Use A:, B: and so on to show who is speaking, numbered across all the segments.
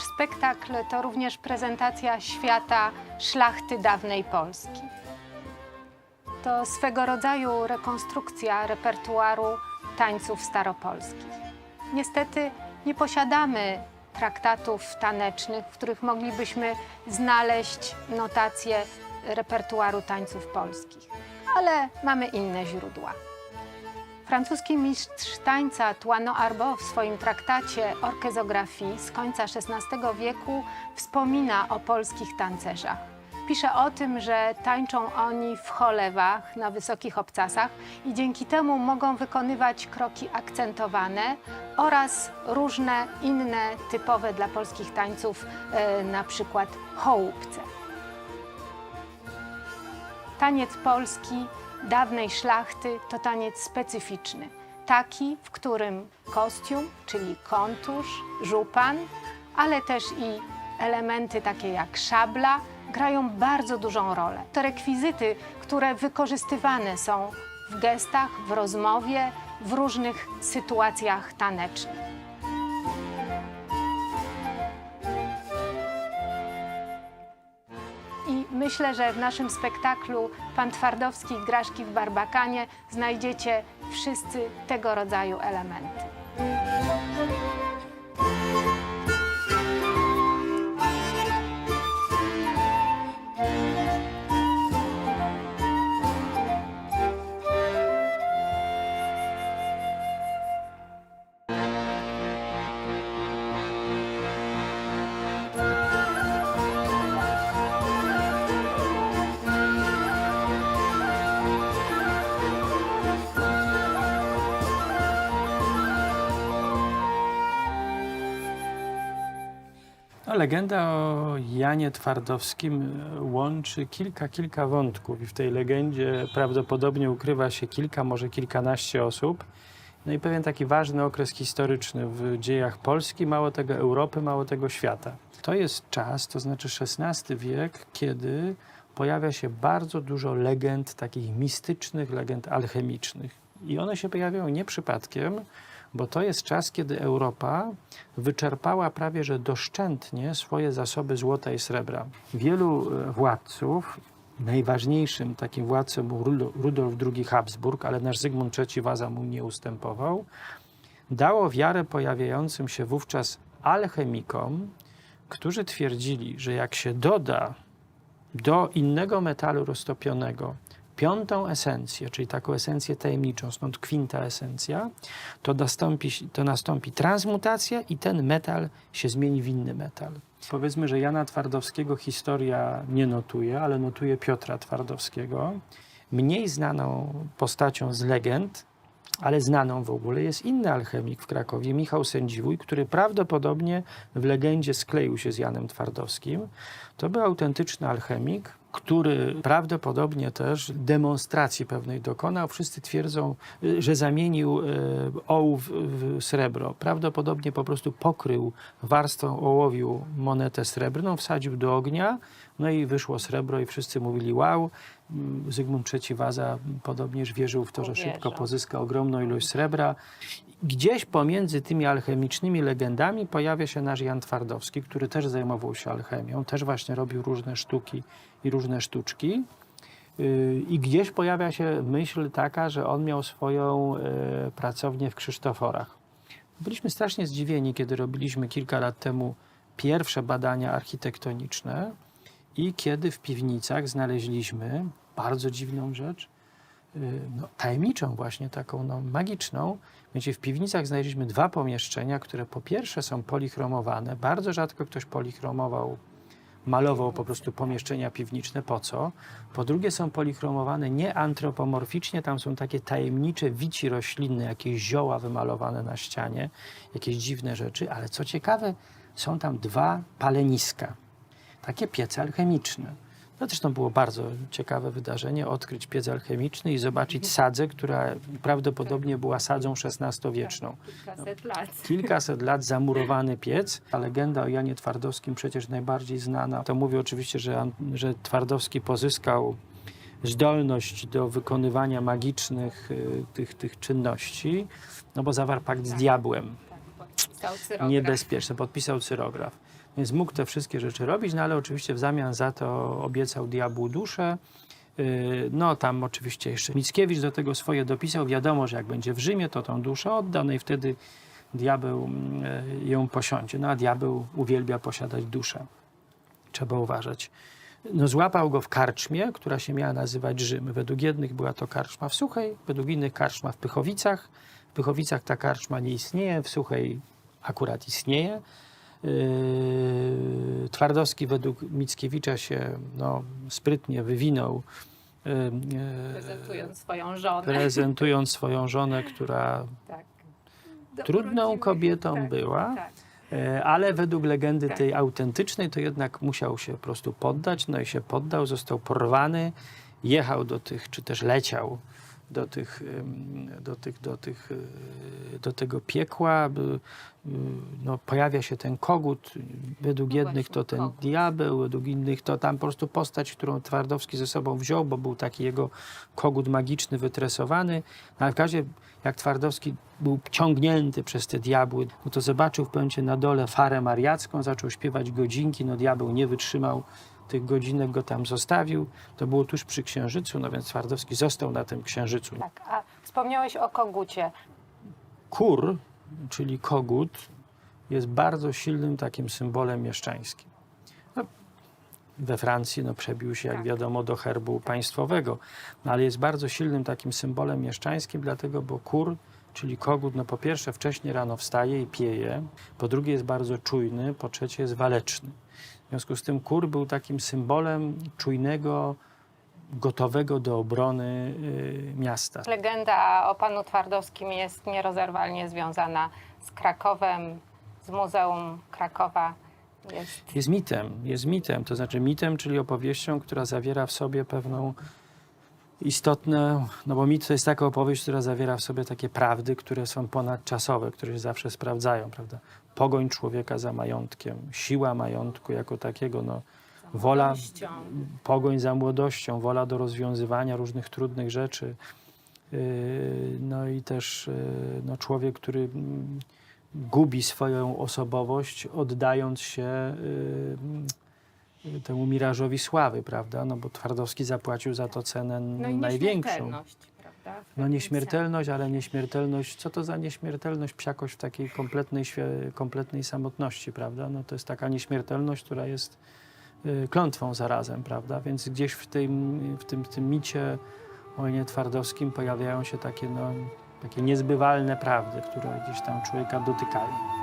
A: Nasz spektakl to również prezentacja świata szlachty dawnej Polski. To swego rodzaju rekonstrukcja repertuaru tańców staropolskich. Niestety nie posiadamy traktatów tanecznych, w których moglibyśmy znaleźć notacje repertuaru tańców polskich, ale mamy inne źródła. Francuski mistrz tańca Tuano Arbo w swoim traktacie Orkezografii z końca XVI wieku wspomina o polskich tancerzach. Pisze o tym, że tańczą oni w cholewach, na wysokich obcasach i dzięki temu mogą wykonywać kroki akcentowane oraz różne inne typowe dla polskich tańców, e, na przykład hołupce. Taniec polski dawnej szlachty to taniec specyficzny. Taki, w którym kostium, czyli kontusz, żupan, ale też i elementy takie jak szabla grają bardzo dużą rolę. To rekwizyty, które wykorzystywane są w gestach, w rozmowie, w różnych sytuacjach tanecznych. Myślę, że w naszym spektaklu Pan Twardowski Graszki w Barbakanie znajdziecie wszyscy tego rodzaju elementy.
B: Legenda o Janie Twardowskim e, łączy kilka, kilka wątków i w tej legendzie prawdopodobnie ukrywa się kilka, może kilkanaście osób. No i pewien taki ważny okres historyczny w dziejach Polski, mało tego Europy, mało tego świata. To jest czas, to znaczy XVI wiek, kiedy pojawia się bardzo dużo legend, takich mistycznych, legend alchemicznych. I one się pojawiają nie przypadkiem, bo to jest czas, kiedy Europa wyczerpała prawie że doszczętnie swoje zasoby złota i srebra. Wielu e, władców, najważniejszym takim władcą był Rudo- Rudolf II Habsburg, ale nasz Zygmunt III Waza mu nie ustępował, dało wiarę pojawiającym się wówczas alchemikom, którzy twierdzili, że jak się doda do innego metalu roztopionego piątą esencję, czyli taką esencję tajemniczą, stąd kwinta esencja, to nastąpi, to nastąpi transmutacja i ten metal się zmieni w inny metal. Powiedzmy, że Jana Twardowskiego historia nie notuje, ale notuje Piotra Twardowskiego. Mniej znaną postacią z legend, ale znaną w ogóle jest inny alchemik w Krakowie, Michał Sędziwój, który prawdopodobnie w legendzie skleił się z Janem Twardowskim. To był autentyczny alchemik, który prawdopodobnie też demonstracji pewnej dokonał. Wszyscy twierdzą, y, że zamienił y, ołów w srebro. Prawdopodobnie po prostu pokrył warstwą ołowiu monetę srebrną, wsadził do ognia, no i wyszło srebro i wszyscy mówili wow. Mm, Zygmunt III Waza podobnież wierzył w to, że szybko pozyska ogromną ilość srebra. Gdzieś pomiędzy tymi alchemicznymi legendami pojawia się nasz Jan Twardowski, który też zajmował się alchemią, też właśnie robił różne sztuki i różne sztuczki. Yy, I gdzieś pojawia się myśl taka, że on miał swoją e, pracownię w Krzysztoforach. Byliśmy strasznie zdziwieni, kiedy robiliśmy kilka lat temu pierwsze badania architektoniczne i kiedy w piwnicach znaleźliśmy bardzo dziwną rzecz, no, tajemniczą właśnie, taką no, magiczną. Wiecie, w piwnicach znaleźliśmy dwa pomieszczenia, które po pierwsze są polichromowane. Bardzo rzadko ktoś polichromował, malował po prostu pomieszczenia piwniczne. Po co? Po drugie są polichromowane nie antropomorficznie, tam są takie tajemnicze wici roślinne, jakieś zioła wymalowane na ścianie, jakieś dziwne rzeczy, ale co ciekawe, są tam dwa paleniska, takie piece alchemiczne. To zresztą było bardzo ciekawe wydarzenie, odkryć piec alchemiczny i zobaczyć sadzę, która prawdopodobnie była sadzą XVI-wieczną.
A: Kilkaset lat.
B: Kilkaset lat zamurowany piec. Ta legenda o Janie Twardowskim przecież najbardziej znana. To mówi oczywiście, że, że Twardowski pozyskał zdolność do wykonywania magicznych y, tych, tych czynności, no bo zawarł pakt z diabłem
A: Podpisał cyrograf.
B: niebezpieczne, podpisał cyrograf. Więc mógł te wszystkie rzeczy robić, no ale oczywiście w zamian za to obiecał diabłu duszę. Yy, No tam oczywiście jeszcze Mickiewicz do tego swoje dopisał. Wiadomo, że jak będzie w Rzymie, to tą duszę odda, no i wtedy diabeł mm, e, ją posiądzie. No a diabeł uwielbia posiadać duszę. Trzeba uważać. No, złapał go w karczmie, która się miała nazywać Rzym. Według jednych była to karczma w Suchej, według innych karczma w Pychowicach. W Pychowicach ta karczma nie istnieje, w Suchej akurat istnieje. Yy, Twardowski według Mickiewicza się no, sprytnie wywinął, yy, yy,
A: Prezentując swoją żonę.
B: prezentując swoją żonę, która
A: tak.
B: trudną kobietą
A: tak,
B: była.
A: Tak.
B: E, Ale według legendy
A: Tak.
B: tej autentycznej, to jednak musiał się po prostu poddać, no i się poddał, został porwany, jechał do tych, czy też leciał do tych, do tych, do tych, e, do tego piekła. y, No, pojawia się ten kogut, według
A: No
B: jednych
A: właśnie,
B: to ten
A: kogut.
B: diabeł, według innych to tam po prostu postać, którą Twardowski ze sobą wziął, bo był taki jego kogut magiczny, wytresowany. Każdym razie, jak Twardowski był ciągnięty przez te diabły, no to zobaczył w pewnym momencie na dole farę mariacką, zaczął śpiewać godzinki, no diabeł nie wytrzymał tych godzinek, go tam zostawił. To było tuż przy księżycu, no więc Twardowski został na tym księżycu.
A: tak. A wspomniałeś o kogucie.
B: Kur, czyli kogut, jest bardzo silnym takim symbolem mieszczańskim. No, we Francji no, przebił się, jak
A: Tak.
B: wiadomo, do herbu państwowego, no, ale jest bardzo silnym takim symbolem mieszczańskim, dlatego, bo kur, czyli kogut, no po pierwsze wcześnie rano wstaje i pieje, po drugie jest bardzo czujny, po trzecie jest waleczny. W związku z tym kur był takim symbolem czujnego, gotowego do obrony y, miasta.
A: Legenda o panu Twardowskim jest nierozerwalnie związana z Krakowem, z Muzeum Krakowa. Jest
B: Jest mitem, jest mitem, to znaczy mitem, czyli opowieścią, która zawiera w sobie pewną istotne, no bo mit to jest taka opowieść, która zawiera w sobie takie prawdy, które są ponadczasowe, które się zawsze sprawdzają, prawda? Pogoń człowieka za majątkiem, siła majątku jako takiego, no, wola, pogoń za młodością, wola do rozwiązywania różnych trudnych rzeczy. Yy, No i też yy, no, człowiek, który mm, gubi swoją osobowość, oddając się yy, temu mirażowi sławy, prawda? No bo Twardowski zapłacił za to cenę
A: no i
B: największą.
A: nieśmiertelność, prawda?
B: No nieśmiertelność, ale nieśmiertelność, co to za nieśmiertelność? Psiakość w takiej kompletnej, kompletnej samotności, prawda? No to jest taka nieśmiertelność, która jest y, klątwą zarazem, prawda? Więc gdzieś w tym, w tym, w tym micie o Janie Twardowskim pojawiają się takie, no, takie niezbywalne prawdy, które gdzieś tam człowieka dotykają.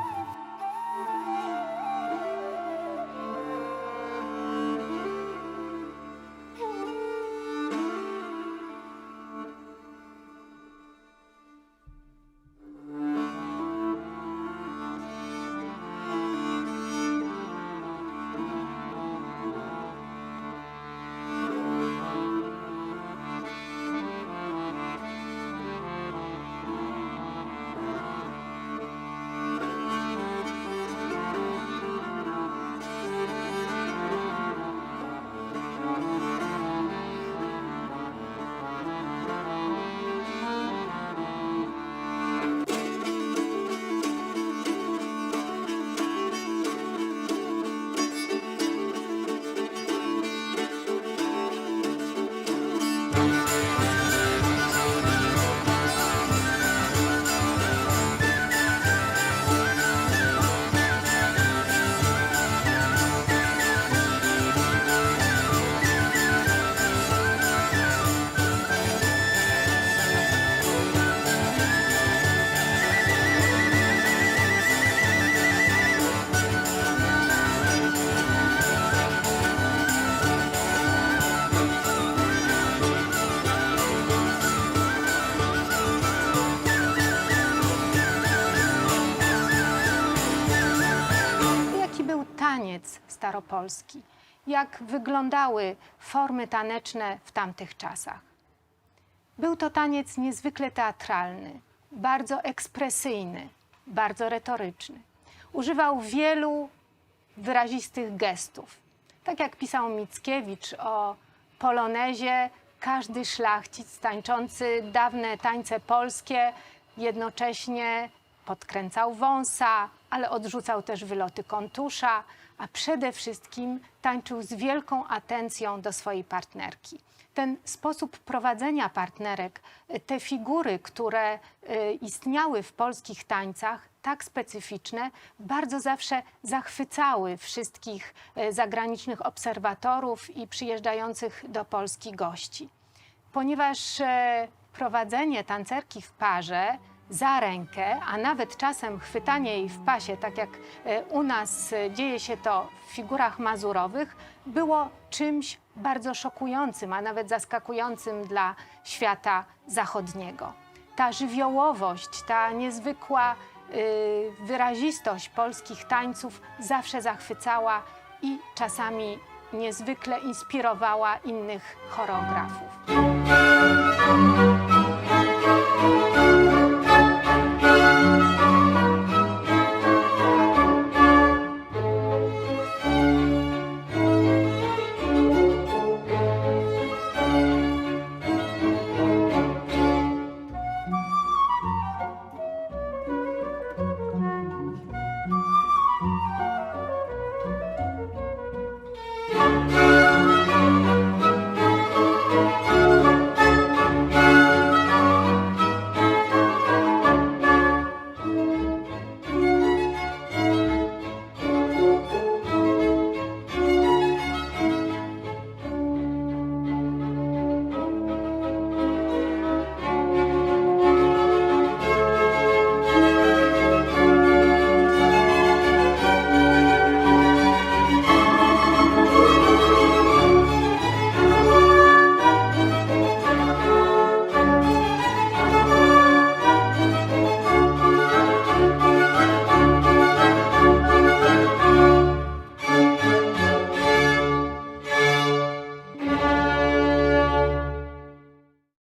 A: Staropolski? Jak wyglądały formy taneczne w tamtych czasach? Był to taniec niezwykle teatralny, bardzo ekspresyjny, bardzo retoryczny. Używał wielu wyrazistych gestów. Tak jak pisał Mickiewicz o polonezie, każdy szlachcic tańczący dawne tańce polskie jednocześnie podkręcał wąsa, ale odrzucał też wyloty kontusza, a przede wszystkim tańczył z wielką atencją do swojej partnerki. Ten sposób prowadzenia partnerek, y, te figury, które y, istniały w polskich tańcach, tak specyficzne, bardzo zawsze zachwycały wszystkich y, zagranicznych obserwatorów i przyjeżdżających do Polski gości ponieważ e, prowadzenie tancerki w parze za rękę, a nawet czasem chwytanie jej w pasie, tak jak e, u nas e, dzieje się to w figurach mazurowych, było czymś bardzo szokującym, a nawet zaskakującym dla świata zachodniego. Ta żywiołowość, ta niezwykła y, wyrazistość polskich tańców zawsze zachwycała i czasami niezwykle inspirowała innych choreografów.